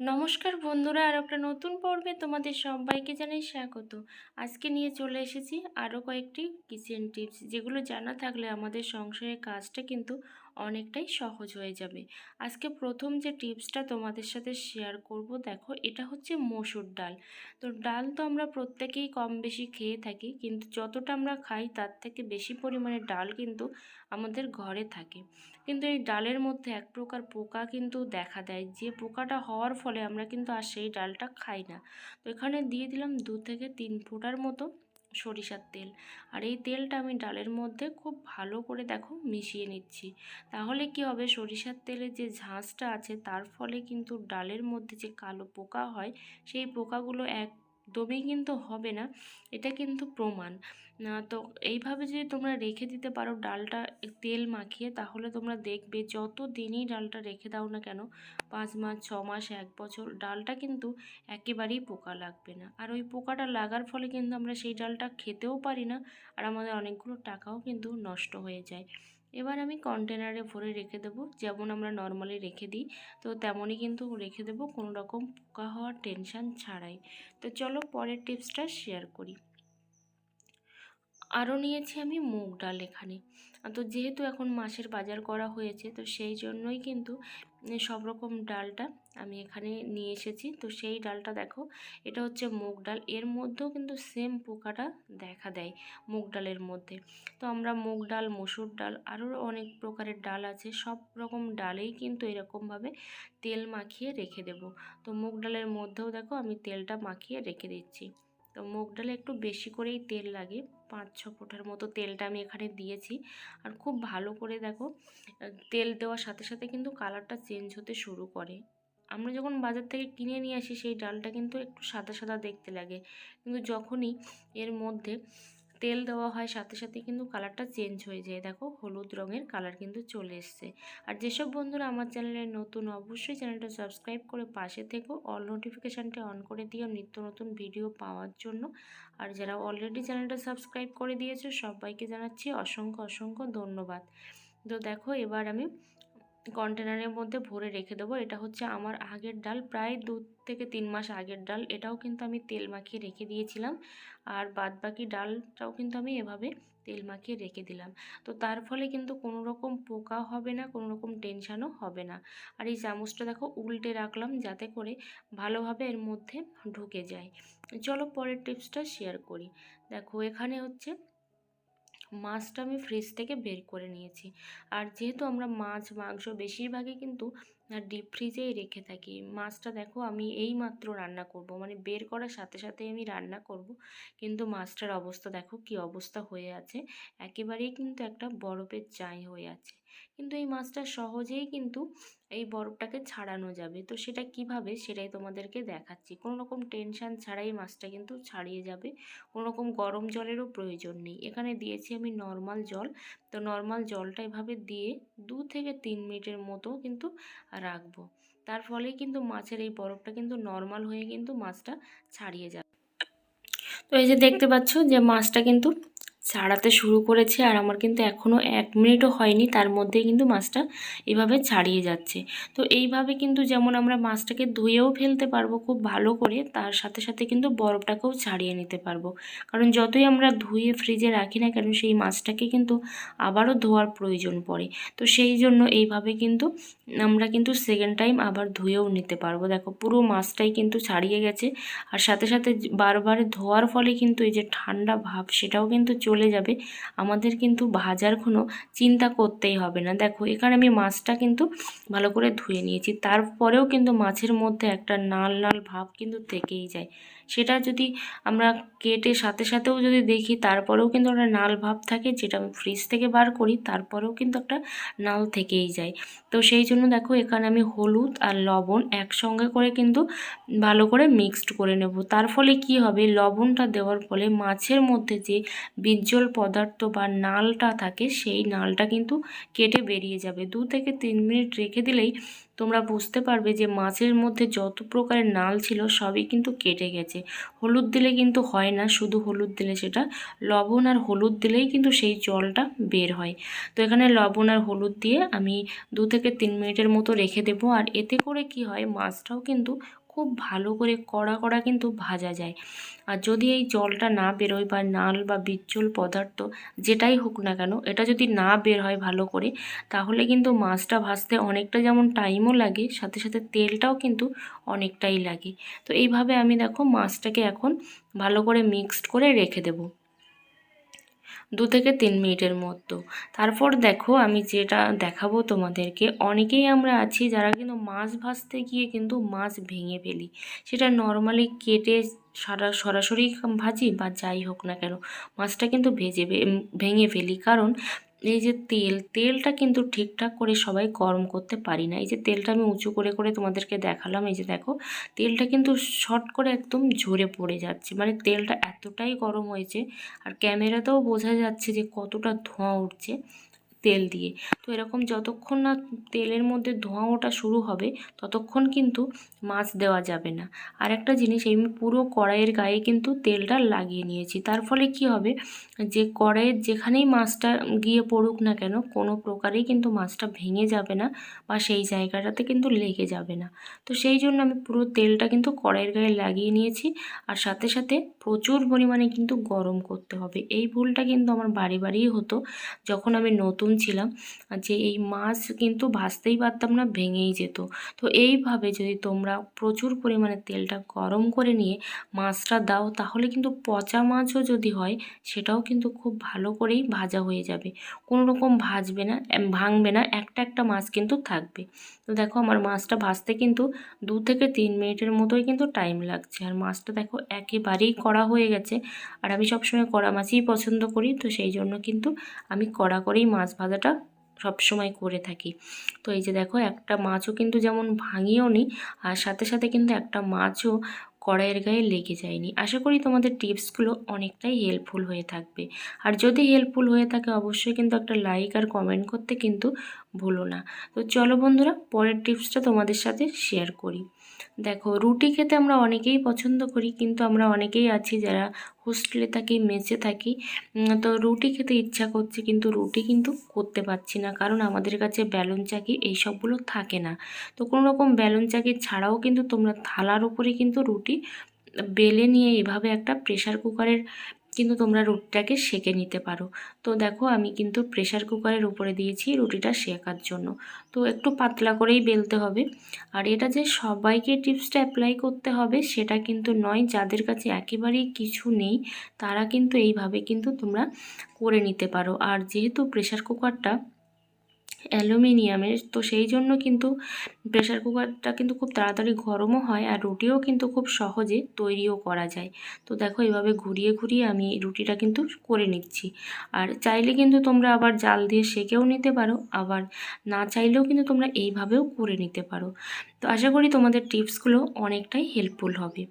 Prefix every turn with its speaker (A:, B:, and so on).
A: নমস্কার বন্ধুরা, আর একটা নতুন পর্বে তোমাদের সবাইকে জানাই স্বাগত। আজকে নিয়ে চলে এসেছি আরও কয়েকটি কিচেন টিপস, যেগুলো জানা থাকলে আমাদের সংসারের কাজটা কিন্তু অনেকটাই সহজ হয়ে যাবে। আজকে প্রথম যে টিপসটা তোমাদের সাথে শেয়ার করব, দেখো, এটা হচ্ছে মসুর ডাল। তো ডাল তো আমরা প্রত্যেকেই কম বেশি খেয়ে থাকি, কিন্তু যতটা আমরা খাই তার থেকে বেশি পরিমাণে ডাল কিন্তু আমাদের ঘরে থাকে। কিন্তু এই ডালের মধ্যে এক প্রকার পোকা কিন্তু দেখা দেয়। যে পোকাটা হওয়ার ফলে আমরা কিন্তু আর সেই ডালটা খাই না। তো এখানে দিয়ে দিলাম দু থেকে তিন ফোঁটার মতো সরিষার তেল। আর এই তেলটা আমি ডালের মধ্যে খুব ভালো করে দেখো মিশিয়ে নিচ্ছি। তাহলে কি হবে? সরিষার তেলের যে ঝাঁঝটা আছে, তার ফলে কিন্তু ডালের মধ্যে যে কালো পোকা হয়, সেই পোকাগুলো একদমই কিন্তু হবে না। এটা কিন্তু প্রমাণ। তো এইভাবে যদি তোমরা রেখে দিতে পারো ডালটা তেল মাখিয়ে, তাহলে তোমরা দেখবে যত দিনই ডালটা রেখে দাও না কেন, পাঁচ মাস, ছ মাস, এক বছর ডালটা কিন্তু একেবারেই পোকা লাগবে না। আর ওই পোকাটা লাগার ফলে কিন্তু আমরা সেই ডালটা খেতেও পারি না, আর আমাদের অনেকগুলো টাকাও কিন্তু নষ্ট হয়ে যায়। এবার আমি কন্টেনারে ভরে রেখে দেবো। যেমন আমরা নর্মালি রেখে দিই, তো তেমনই কিন্তু রেখে দেবো, কোনো রকম পোকা হওয়ার টেনশান ছাড়াই। তো চলো পরের টিপসটা শেয়ার করি। আরও নিয়েছি আমি মুগ ডাল এখানে। তো যেহেতু এখন মাছের বাজার করা হয়েছে, তো সেই জন্যই কিন্তু সব রকম ডালটা আমি এখানে নিয়ে এসেছি। তো সেই ডালটা দেখো, এটা হচ্ছে মুগ ডাল। এর মধ্যেও কিন্তু সেম পোকাটা দেখা দেয় মুগ ডালের মধ্যে। তো আমরা মুগ ডাল, মসুর ডাল আরও অনেক প্রকারের ডাল আছে। সব রকম ডালেই কিন্তু এরকমভাবে তেল মাখিয়ে রেখে দেব। তো মুগ ডালের মধ্যেও দেখো, আমি তেলটা মাখিয়ে রেখে দিচ্ছি। তো মুগ ডালে একটু বেশি করেই তেল লাগে। পাঁচ, ছ ফোঁটার মতো তেলটা আমি এখানে দিয়েছি। আর খুব ভালো করে দেখো তেল দেওয়ার সাথে সাথে কিন্তু কালারটা চেঞ্জ হতে শুরু করে। আমরা যখন বাজার থেকে কিনে নিয়ে আসি, সেই ডালটা কিন্তু একটু সাদা সাদা দেখতে লাগে। কিন্তু যখনই এর মধ্যে তেল দেওয়া হয় সাথে সাথে কিন্তু কালারটা চেঞ্জ হয়ে যায়। দেখো, হলুদ রঙের কালার কিন্তু চলে এসছে। আর যেসব বন্ধুরা আমার চ্যানেলে নতুন, অবশ্যই চ্যানেলটা সাবস্ক্রাইব করে পাশে থেকো। অল নোটিফিকেশানটা অন করে দিও নিত্য নতুন ভিডিও পাওয়ার জন্য। আর যারা অলরেডি চ্যানেলটা সাবস্ক্রাইব করে দিয়েছ, সবাইকে জানাচ্ছি অসংখ্য অসংখ্য ধন্যবাদ। তো দেখো, এবার আমি কন্টেনারের মধ্যে ভরে রেখে দেবো। এটা হচ্ছে আমার আগের ডাল, প্রায় দু থেকে তিন মাস আগের ডাল। এটাও কিন্তু আমি তেল মাখিয়ে রেখে দিয়েছিলাম। আর বাদ বাকি ডালটাও কিন্তু আমি এভাবে তেল মাখিয়ে রেখে দিলাম। তো তার ফলে কিন্তু কোনো রকম পোকা হবে না, কোনো রকম টেনশানও হবে না। আর এই চামচটা দেখো উল্টে রাখলাম যাতে করে ভালোভাবে এর মধ্যে ঢুকে যায়। চলো পরের টিপসটা শেয়ার করি। দেখো এখানে হচ্ছে মাছটা আমি ফ্রিজ থেকে বের করে নিয়েছি। আর যেহেতু আমরা মাছ মাংস বেশিরভাগই কিন্তু ডিপ ফ্রিজেই রেখে থাকি। মাছটা দেখো আমি এই মাত্র রান্না করব। মানে বের করার সাথে সাথে আমি রান্না করব। কিন্তু মাছটার অবস্থা দেখো কি অবস্থা হয়ে আছে। একেবারেই কিন্তু একটা বরফের চাই হয়ে আছে। কিন্তু এই মাছটা সহজেই কিন্তু এই বরফটাকে ছাড়ানো যাবে। তো সেটা কীভাবে সেটাই তোমাদেরকে দেখাচ্ছি। কোনো রকম টেনশান ছাড়াই মাছটা কিন্তু ছাড়িয়ে যাবে। কোনো রকম গরম জলেরও প্রয়োজন নেই। এখানে দিয়েছি আমি নর্মাল জল। তো নর্মাল জলটা এভাবে দিয়ে দু থেকে তিন মিনিটের মতো কিন্তু রাখব। তার ফলে কিন্তু মাছের এই বরফটা কিন্তু নর্মাল হয়ে কিন্তু মাছটা ছাড়িয়ে যাবে। তো এই যে দেখতে পাচ্ছ যে মাছটা কিন্তু ছাড়াতে শুরু করেছে আর আমার কিন্তু এখনও এক মিনিটও হয়নি, তার মধ্যেই কিন্তু মাছটা এভাবে ছাড়িয়ে যাচ্ছে। তো এইভাবে কিন্তু যেমন আমরা মাছটাকে ধুয়েও ফেলতে পারব খুব ভালো করে, তার সাথে সাথে কিন্তু বরফটাকেও ছাড়িয়ে নিতে পারব। কারণ যতই আমরা ধুয়ে ফ্রিজে রাখি না কেন, সেই মাছটাকে কিন্তু আবারও ধোয়ার প্রয়োজন পড়ে। তো সেই জন্য এইভাবে কিন্তু আমরা কিন্তু সেকেন্ড টাইম আবার ধুয়েও নিতে পারব। দেখো পুরো মাছটাই কিন্তু ছাড়িয়ে গেছে, আর সাথে সাথে বারবার ধোয়ার ফলে কিন্তু এই যে ঠান্ডা ভাব, সেটাও কিন্তু চলে যাবে। আমাদের কিন্তু ভাজার কোনো চিন্তা করতেই হবে না। দেখো, এখানে আমি মাছটা কিন্তু ভালো করে ধুয়ে নিয়েছি। তারপরেও কিন্তু মাছের মধ্যে একটা নাল নাল ভাব কিন্তু থেকেই যায়। সেটা যদি আমরা কেটে সাথে সাথেও যদি দেখি, তারপরেও কিন্তু একটা নাল ভাব থাকে যেটা আমি ফ্রিজ থেকে বার করি, তারপরেও কিন্তু একটা নাল থেকেই যায়। তো সেই জন্য দেখো এখানে আমি হলুদ আর লবণ একসঙ্গে করে কিন্তু ভালো করে মিক্সড করে নেব। তার ফলে কি হবে? লবণটা দেওয়ার ফলে মাছের মধ্যে যে বিজ্জল পদার্থ বা নালটা থাকে, সেই নালটা কিন্তু কেটে বেরিয়ে যাবে। দু থেকে তিন মিনিট রেখে দিলেই তোমরা বুঝতে পারবে যে মাছের মধ্যে যত প্রকারের নাল ছিল সবই কিন্তু কেটে গেছে। হলুদ দিলে কিন্তু হয় না, শুধু হলুদ দিলে সেটা লবণ আর হলুদ দিলেই কিন্তু সেই জলটা বের হয়। তো এখানে লবণ আর হলুদ দিয়ে আমি দু থেকে তিন মিনিটের মতো রেখে দেবো। আর এতে করে কি হয়, মাছটাও কিন্তু খুব ভালো করে কড়া কড়া কিন্তু ভাজা যায়। আর যদি এই জলটা না বেরোয় বা নাল বা বিজ্জল পদার্থ যেটাই হোক না কেন, এটা যদি না বের হয় ভালো করে, তাহলে কিন্তু মাছটা ভাজতে অনেকটা যেমন টাইমও লাগে, সাথে সাথে তেলটাও কিন্তু অনেকটাই লাগে। তো এইভাবে আমি দেখো মাছটাকে এখন ভালো করে মিক্সড করে রেখে দেবো। দু থেকে তিন মিনিটের মতো। তারপর দেখো, আমি যেটা দেখাবো তোমাদেরকে, অনেকেই আমরা আছি যারা কিন্তু মাছ ভাজতে গিয়ে কিন্তু মাছ ভেঙে ফেলি। সেটা নর্মালি কেটে সারা, সরাসরি ভাজি বা যাই হোক না কেন, মাছটা কিন্তু ভেজে, ভেঙে ফেলি। কারণ এই যে তেল, তেলটা কিন্তু ঠিকঠাক করে সবাই গরম করতে পারি না। এই যে তেলটা আমি উঁচু করে করে তোমাদেরকে দেখালাম, এই যে দেখো, তেলটা কিন্তু শর্ট করে একদম ঝরে পড়ে যাচ্ছে। মানে তেলটা এতটাই গরম হয়েছে, আর ক্যামেরাতেও বোঝা যাচ্ছে যে কতটা ধোঁয়া উঠছে। তেল দিয়ে। তো এরকম যতক্ষণ না তেলের মধ্যে ধোঁয়া ওঠা শুরু হবে, ততক্ষণ কিন্তু মাছ দেওয়া যাবে না। আর একটা জিনিস আমি পুরো কড়াইয়ের গায়ে কিন্তু তেলটা লাগিয়ে নিয়েছি। তার ফলে কি হবে, যে কড়াইয়ের যেখানেই মাছটা গিয়ে পড়ুক না কেন, কোনো প্রকারেই কিন্তু মাছটা ভেঙে যাবে না বা সেই জায়গাটাতে কিন্তু লেগে যাবে না। তো সেই জন্য আমি পুরো তেলটা কিন্তু কড়াইয়ের গায়ে লাগিয়ে নিয়েছি। আর সাথে সাথে প্রচুর পরিমাণে কিন্তু গরম করতে হবে। এই ভুলটা কিন্তু আমার বাড়ি বাড়িই হতো। যখন আমি নতুন ছিলাম। যে এই মাছ কিন্তু ভাজতেই পারতাম না, ভেঙেই যেত। তো এইভাবে যদি তোমরা প্রচুর পরিমাণে তেলটা গরম করে নিয়ে মাছটা দাও, তাহলে কিন্তু পচা মাছও যদি হয়, সেটাও কিন্তু খুব ভালো করেই ভাজা হয়ে যাবে। কোনো রকম ভাজবে না ভাঙবে না, একটা একটা মাছ কিন্তু থাকবে। তো দেখো আমার মাছটা ভাজতে কিন্তু দু থেকে তিন মিনিটের মতোই কিন্তু টাইম লাগছে। আর মাছটা দেখো একেবারেই কড়া হয়ে গেছে। আর আমি সবসময় কড়া মাছই পছন্দ করি, তো সেই জন্য কিন্তু আমি কড়া করেই মাছ ভাজাটা সবসময় করে থাকি। তো এই যে দেখো, একটা মাছও কিন্তু যেমন ভাঙিও নি, আর সাথে সাথে কিন্তু একটা মাছও কড়াইয়ের গায়ে লেগে যায়নি। আশা করি তোমাদের টিপসগুলো অনেকটাই হেল্পফুল হয়ে থাকবে। আর যদি হেল্পফুল হয়ে থাকে, অবশ্যই কিন্তু একটা লাইক আর কমেন্ট করতে কিন্তু ভুলো না। তো চলো বন্ধুরা, পরের টিপসটা তোমাদের সাথে শেয়ার করি। দেখো, রুটি খেতে আমরা অনেকেই পছন্দ করি, কিন্তু আমরা অনেকেই আছি যারা হোস্টেলে থাকি মেসে থাকি। তো রুটি খেতে ইচ্ছা করছে, কিন্তু রুটি কিন্তু করতে পারছি না, কারণ আমাদের কাছে ব্যালন চাকি এই সবগুলো থাকে না। তো কোনো রকম ব্যালন চাকি ছাড়াও কিন্তু তোমরা থালার উপরে কিন্তু রুটি বেলে নিয়ে এভাবে একটা প্রেশার কুকারের কিন্তু তোমরা রুটিটাকে সেকে নিতে পারো। তো দেখো, আমি কিন্তু প্রেশার কুকারের উপরে দিয়েছি রুটিটা শেখার জন্য। তো একটু পাতলা করেই বেলতে হবে। আর এটা যে সবাইকে টিপসটা অ্যাপ্লাই করতে হবে সেটা কিন্তু নয়, যাদের কাছে একেবারেই কিছু নেই, তারা কিন্তু এইভাবে কিন্তু তোমরা করে নিতে পারো। আর যেহেতু প্রেশার কুকারটা অ্যালুমিনিয়ামের। তো সেই জন্য কিন্তু প্রেশার কুকারটা কিন্তু খুব তাড়াতাড়ি গরমও হয় আর রুটিও কিন্তু খুব সহজে তৈরিও করা যায়। তো দেখো এভাবে ঘুরিয়ে ঘুরিয়ে আমি রুটিটা কিন্তু করে নিচ্ছি। আর চাইলে কিন্তু তোমরা আবার জাল দিয়ে সেকেও নিতে পারো, আবার না চাইলেও কিন্তু তোমরা এইভাবেও করে নিতে পারো। তো আশা করি তোমাদের টিপসগুলো অনেকটাই হেল্পফুল হবে।